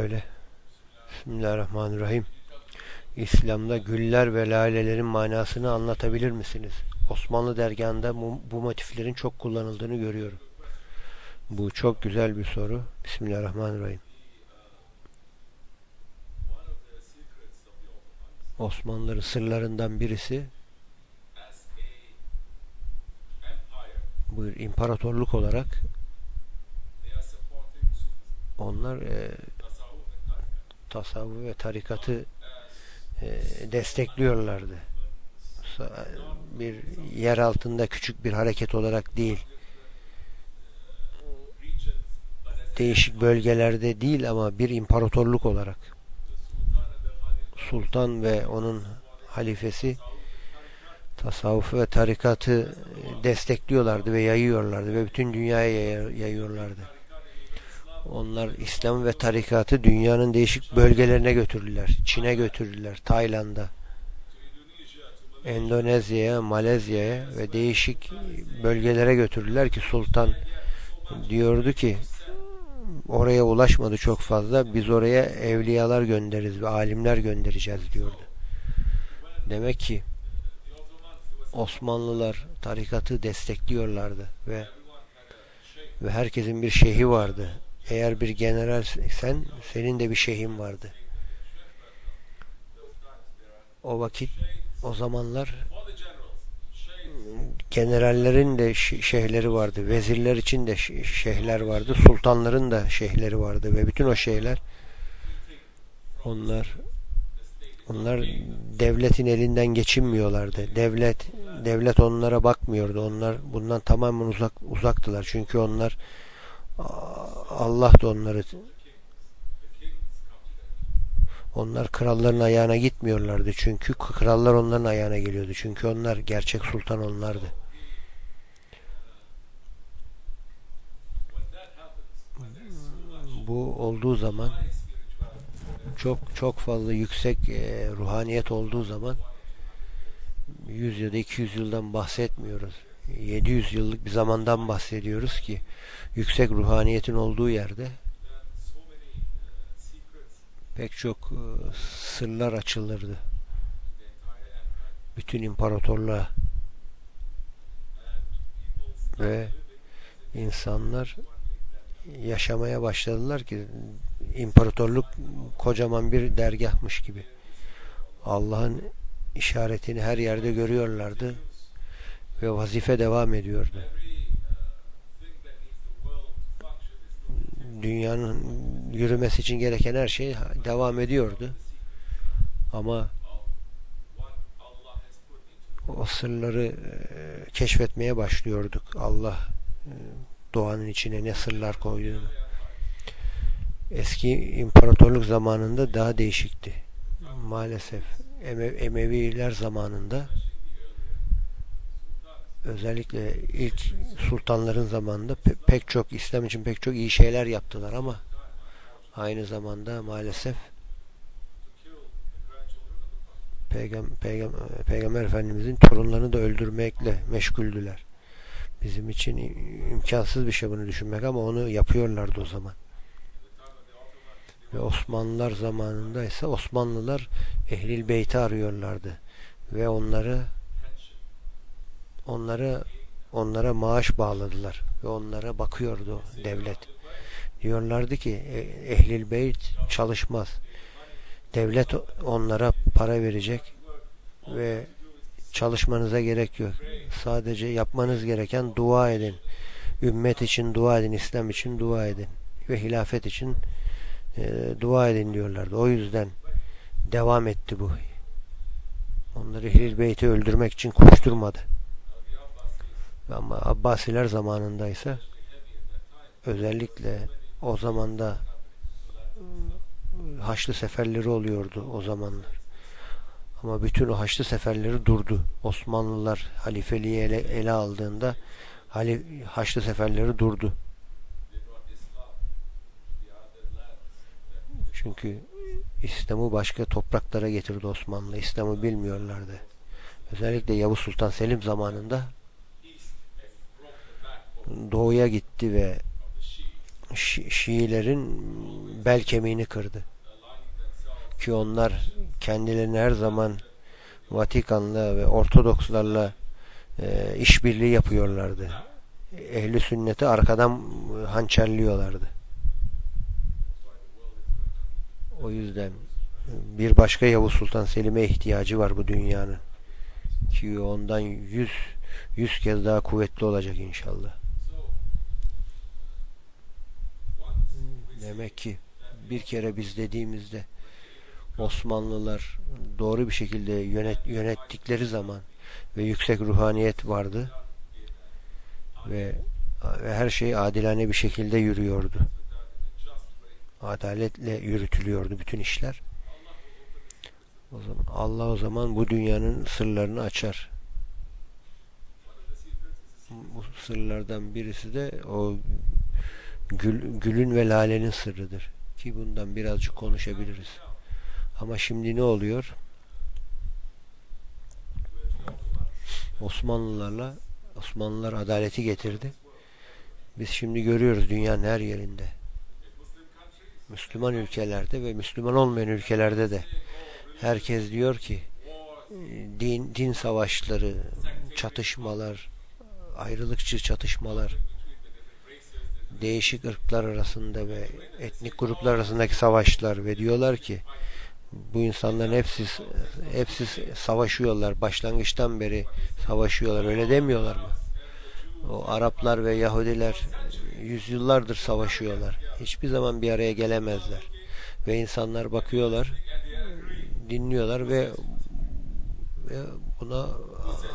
böyle. Bismillahirrahmanirrahim. İslam'da güller ve lalelerin manasını anlatabilir misiniz? Osmanlı dergahında bu motiflerin çok kullanıldığını görüyorum. Bu çok güzel bir soru. Bismillahirrahmanirrahim. Osmanlıların sırlarından birisi buyur imparatorluk olarak onlar e, tasavvuf ve tarikatı e, destekliyorlardı. Bir yer altında küçük bir hareket olarak değil. Değişik bölgelerde değil ama bir imparatorluk olarak. Sultan ve onun halifesi tasavvufu ve tarikatı destekliyorlardı ve yayıyorlardı ve bütün dünyaya yayıyorlardı. Onlar İslam ve tarikatı dünyanın değişik bölgelerine götürdüler. Çin'e götürdüler, Tayland'a, Endonezya'ya, Malezya'ya ve değişik bölgelere götürdüler ki sultan diyordu ki oraya ulaşmadı çok fazla. Biz oraya evliyalar göndeririz ve alimler göndereceğiz diyordu. Demek ki Osmanlılar tarikatı destekliyorlardı ve ve herkesin bir şeyhi vardı. Eğer bir general sen senin de bir şeyhin vardı. O vakit o zamanlar generallerin de şeyhleri vardı. Vezirler için de şeyhler vardı. Sultanların da şeyhleri vardı ve bütün o şeyler onlar onlar devletin elinden geçinmiyorlardı. Devlet devlet onlara bakmıyordu. Onlar bundan tamamen uzak uzaktılar. Çünkü onlar Allah da onları onlar kralların ayağına gitmiyorlardı. Çünkü krallar onların ayağına geliyordu. Çünkü onlar gerçek sultan onlardı. Bu olduğu zaman çok çok fazla yüksek e, ruhaniyet olduğu zaman 100 ya da 200 yıldan bahsetmiyoruz. 700 yıllık bir zamandan bahsediyoruz ki yüksek ruhaniyetin olduğu yerde pek çok e, sırlar açılırdı. Bütün imparatorluğa ve insanlar yaşamaya başladılar ki imparatorluk kocaman bir dergahmış gibi. Allah'ın işaretini her yerde görüyorlardı ve vazife devam ediyordu. Dünyanın yürümesi için gereken her şey devam ediyordu. Ama o sırları e, keşfetmeye başlıyorduk. Allah e, doğanın içine ne sırlar koyduğunu. Eski imparatorluk zamanında daha değişikti. Maalesef Emeviler zamanında özellikle ilk sultanların zamanında pe pek çok İslam için pek çok iyi şeyler yaptılar ama aynı zamanda maalesef Peygam Peygam Peygamber Efendimizin torunlarını da öldürmekle meşguldüler. Bizim için imkansız bir şey bunu düşünmek ama onu yapıyorlardı o zaman. Ve Osmanlılar zamanında ise Osmanlılar Ehlil Beyt'i arıyorlardı. Ve onları onları onlara maaş bağladılar ve onlara bakıyordu devlet. Diyorlardı ki e, Ehlil Beyt çalışmaz. Devlet onlara para verecek ve çalışmanıza gerek yok. Sadece yapmanız gereken dua edin. Ümmet için dua edin, İslam için dua edin ve hilafet için e, dua edin diyorlardı. O yüzden devam etti bu. Onları Ehlil Beyt'i öldürmek için koşturmadı. Ama Abbasiler zamanında ise özellikle o zamanda ıı, Haçlı seferleri oluyordu o zamanlar. Ama bütün o Haçlı seferleri durdu. Osmanlılar halifeliği ele, ele aldığında Haçlı seferleri durdu. Çünkü İslam'ı başka topraklara getirdi Osmanlı. İslam'ı bilmiyorlardı. Özellikle Yavuz Sultan Selim zamanında doğuya gitti ve Şi Şiilerin bel kemiğini kırdı. Ki onlar kendilerini her zaman Vatikan'la ve Ortodokslarla e, işbirliği yapıyorlardı. Ehli sünneti arkadan hançerliyorlardı. O yüzden bir başka Yavuz Sultan Selim'e ihtiyacı var bu dünyanın. Ki ondan yüz yüz kez daha kuvvetli olacak inşallah. Demek ki bir kere biz dediğimizde Osmanlılar doğru bir şekilde yönet, yönettikleri zaman ve yüksek ruhaniyet vardı ve, ve her şey adilane bir şekilde yürüyordu. Adaletle yürütülüyordu bütün işler. O zaman Allah o zaman bu dünyanın sırlarını açar. Bu sırlardan birisi de o gül, gülün ve lalenin sırrıdır. Ki bundan birazcık konuşabiliriz. Ama şimdi ne oluyor? Osmanlılarla Osmanlılar adaleti getirdi. Biz şimdi görüyoruz dünyanın her yerinde. Müslüman ülkelerde ve Müslüman olmayan ülkelerde de herkes diyor ki din, din savaşları, çatışmalar, ayrılıkçı çatışmalar, değişik ırklar arasında ve etnik gruplar arasındaki savaşlar ve diyorlar ki bu insanların hepsi hepsi savaşıyorlar. Başlangıçtan beri savaşıyorlar. Öyle demiyorlar mı? O Araplar ve Yahudiler yüzyıllardır savaşıyorlar. Hiçbir zaman bir araya gelemezler. Ve insanlar bakıyorlar, dinliyorlar ve, ve buna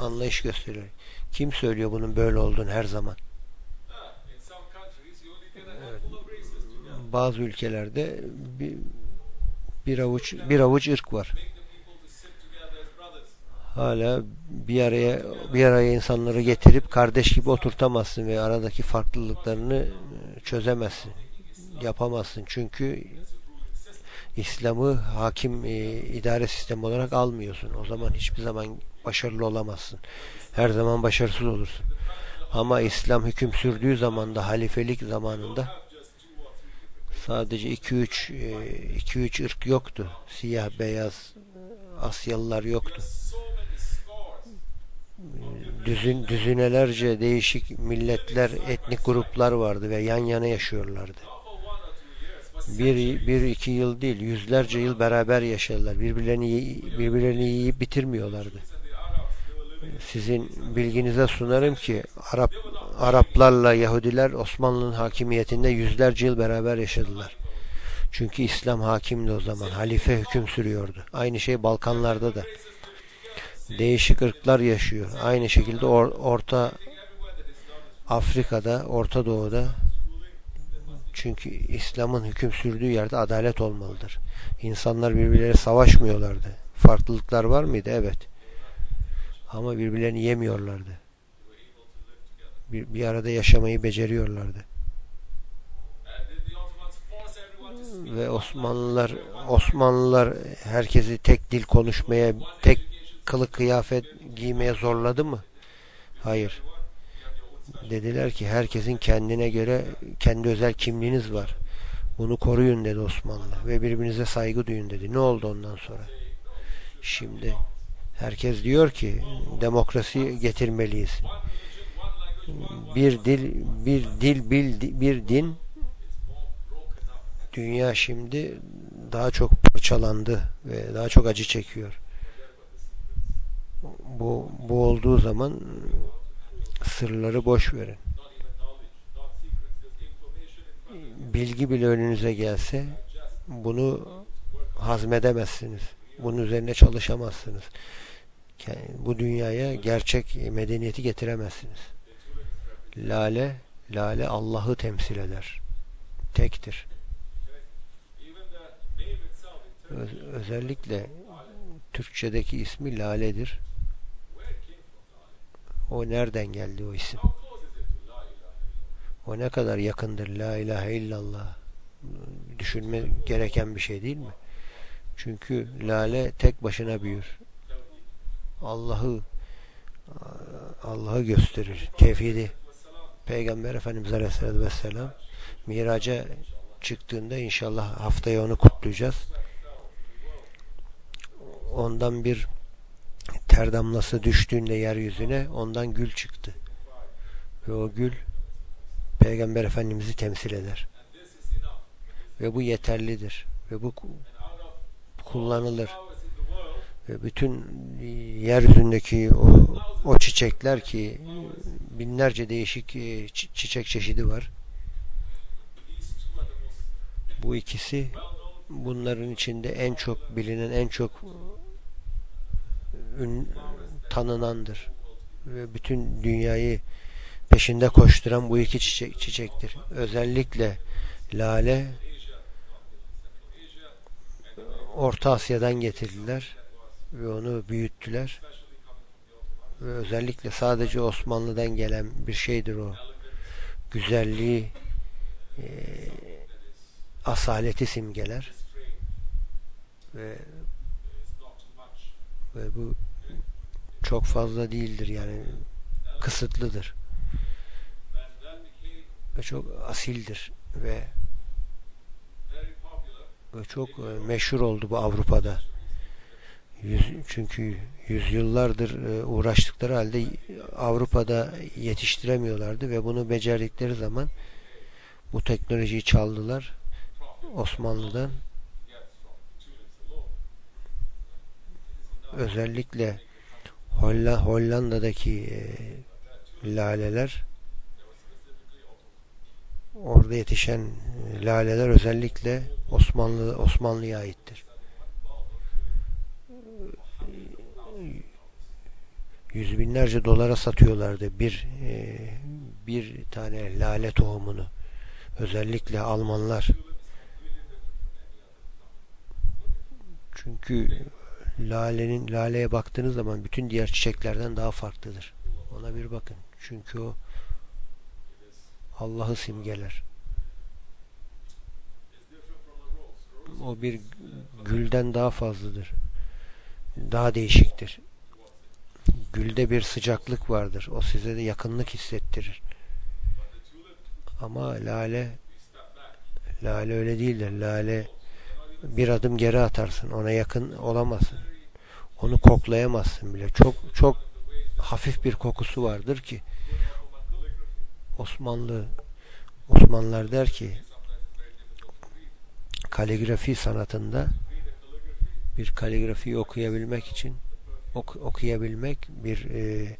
anlayış gösteriyor. Kim söylüyor bunun böyle olduğunu her zaman? Bazı ülkelerde bir avuç bir avuç ırk var. Hala bir araya bir araya insanları getirip kardeş gibi oturtamazsın ve aradaki farklılıklarını e, çözemezsin. Yapamazsın. Çünkü İslam'ı hakim e, idare sistemi olarak almıyorsun. O zaman hiçbir zaman başarılı olamazsın. Her zaman başarısız olursun. Ama İslam hüküm sürdüğü zamanda halifelik zamanında sadece 2-3 2-3 e, ırk yoktu. Siyah, beyaz, Asyalılar yoktu. Düzün, düzinelerce değişik milletler, etnik gruplar vardı ve yan yana yaşıyorlardı. Bir, bir iki yıl değil, yüzlerce yıl beraber yaşadılar. Birbirlerini, birbirlerini yiyip bitirmiyorlardı. Sizin bilginize sunarım ki Arap Araplarla Yahudiler Osmanlı'nın hakimiyetinde yüzlerce yıl beraber yaşadılar. Çünkü İslam hakimdi o zaman. Halife hüküm sürüyordu. Aynı şey Balkanlarda da. Değişik ırklar yaşıyor. Aynı şekilde or Orta Afrika'da, Orta Doğu'da çünkü İslam'ın hüküm sürdüğü yerde adalet olmalıdır. İnsanlar birbirleriyle savaşmıyorlardı. Farklılıklar var mıydı? Evet. Ama birbirlerini yemiyorlardı. Bir, bir arada yaşamayı beceriyorlardı. Ve Osmanlılar Osmanlılar herkesi tek dil konuşmaya, tek kılık kıyafet giymeye zorladı mı? Hayır. Dediler ki herkesin kendine göre kendi özel kimliğiniz var. Bunu koruyun dedi Osmanlı ve birbirinize saygı duyun dedi. Ne oldu ondan sonra? Şimdi herkes diyor ki demokrasi getirmeliyiz. Bir dil, bir dil, bir, bir din dünya şimdi daha çok parçalandı ve daha çok acı çekiyor. Bu, bu olduğu zaman sırları boş verin. Bilgi bile önünüze gelse bunu hazmedemezsiniz. Bunun üzerine çalışamazsınız. Bu dünyaya gerçek medeniyeti getiremezsiniz. Lale, lale Allah'ı temsil eder. Tektir. Öz, özellikle Türkçedeki ismi laledir. O nereden geldi o isim? O ne kadar yakındır la ilahe illallah. Düşünme gereken bir şey değil mi? Çünkü lale tek başına büyür. Allah'ı Allah'ı gösterir. Tevhidi. Peygamber Efendimiz Aleyhisselatü Vesselam miraca çıktığında inşallah haftaya onu kutlayacağız. Ondan bir ter damlası düştüğünde yeryüzüne ondan gül çıktı. Ve o gül Peygamber Efendimiz'i temsil eder. Ve bu yeterlidir. Ve bu kullanılır. Ve bütün yeryüzündeki o, o çiçekler ki binlerce değişik e, çiçek çeşidi var. Bu ikisi bunların içinde en çok bilinen, en çok ün, tanınandır. Ve bütün dünyayı peşinde koşturan bu iki çiçek, çiçektir. Özellikle lale Orta Asya'dan getirdiler ve onu büyüttüler. Ve özellikle sadece Osmanlı'dan gelen bir şeydir o. Güzelliği e, asaleti simgeler. Ve ve bu çok fazla değildir yani kısıtlıdır ve çok asildir ve ve çok e, meşhur oldu bu Avrupa'da. Yüz, çünkü yüzyıllardır e, uğraştıkları halde Avrupa'da yetiştiremiyorlardı ve bunu becerdikleri zaman bu teknolojiyi çaldılar Osmanlı'dan. Özellikle Hollanda'daki e, laleler orada yetişen e, laleler özellikle Osmanlı Osmanlı'ya aittir. Yüz binlerce dolara satıyorlardı bir e, bir tane lale tohumunu. Özellikle Almanlar. Çünkü lalenin laleye baktığınız zaman bütün diğer çiçeklerden daha farklıdır. Ona bir bakın. Çünkü o Allah'ı simgeler. O bir gülden daha fazladır. Daha değişiktir. Gülde bir sıcaklık vardır. O size de yakınlık hissettirir. Ama lale lale öyle değildir. Lale bir adım geri atarsın. Ona yakın olamazsın. Onu koklayamazsın bile. Çok çok hafif bir kokusu vardır ki Osmanlı Osmanlılar der ki kaligrafi sanatında bir kaligrafi okuyabilmek için ok, okuyabilmek bir e,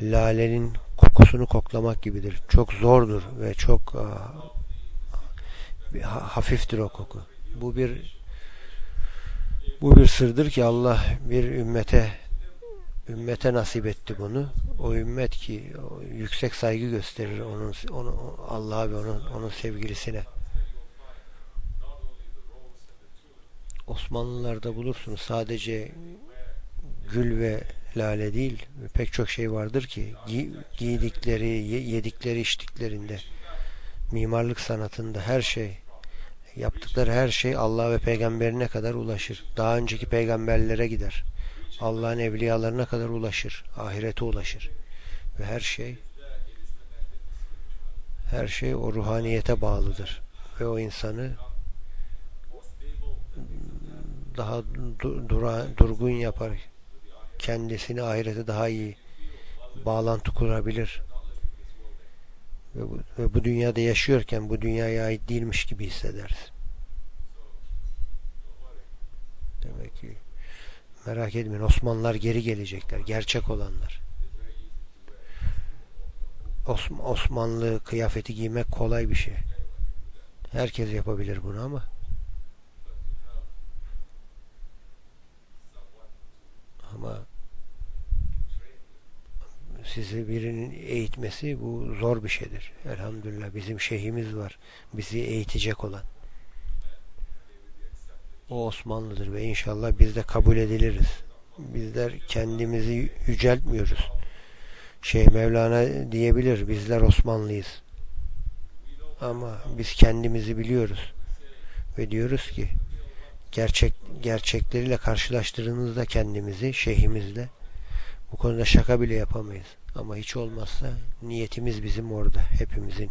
lalenin kokusunu koklamak gibidir. Çok zordur ve çok a, hafiftir o koku. Bu bir bu bir sırdır ki Allah bir ümmete ümmete nasip etti bunu. O ümmet ki yüksek saygı gösterir onun onu Allah'a ve onun onun sevgilisine. Osmanlılarda bulursunuz sadece gül ve lale değil pek çok şey vardır ki gi giydikleri, yedikleri, içtiklerinde mimarlık sanatında her şey yaptıkları her şey Allah ve peygamberine kadar ulaşır. Daha önceki peygamberlere gider. Allah'ın evliyalarına kadar ulaşır. Ahirete ulaşır. Ve her şey her şey o ruhaniyete bağlıdır. Ve o insanı daha dura, durgun yapar. Kendisini ahirete daha iyi bağlantı kurabilir. Ve bu, ve bu dünyada yaşıyorken bu dünyaya ait değilmiş gibi hissederiz. Demek ki Merak etmeyin Osmanlılar geri gelecekler. Gerçek olanlar. Osmanlı kıyafeti giymek kolay bir şey. Herkes yapabilir bunu ama sizi birinin eğitmesi bu zor bir şeydir. Elhamdülillah bizim şeyhimiz var. Bizi eğitecek olan. O Osmanlıdır ve inşallah biz de kabul ediliriz. Bizler kendimizi yüceltmiyoruz. Şey Mevlana diyebilir bizler Osmanlıyız. Ama biz kendimizi biliyoruz. Ve diyoruz ki gerçek gerçekleriyle karşılaştırdığımızda kendimizi şeyhimizle bu konuda şaka bile yapamayız. Ama hiç olmazsa niyetimiz bizim orada hepimizin.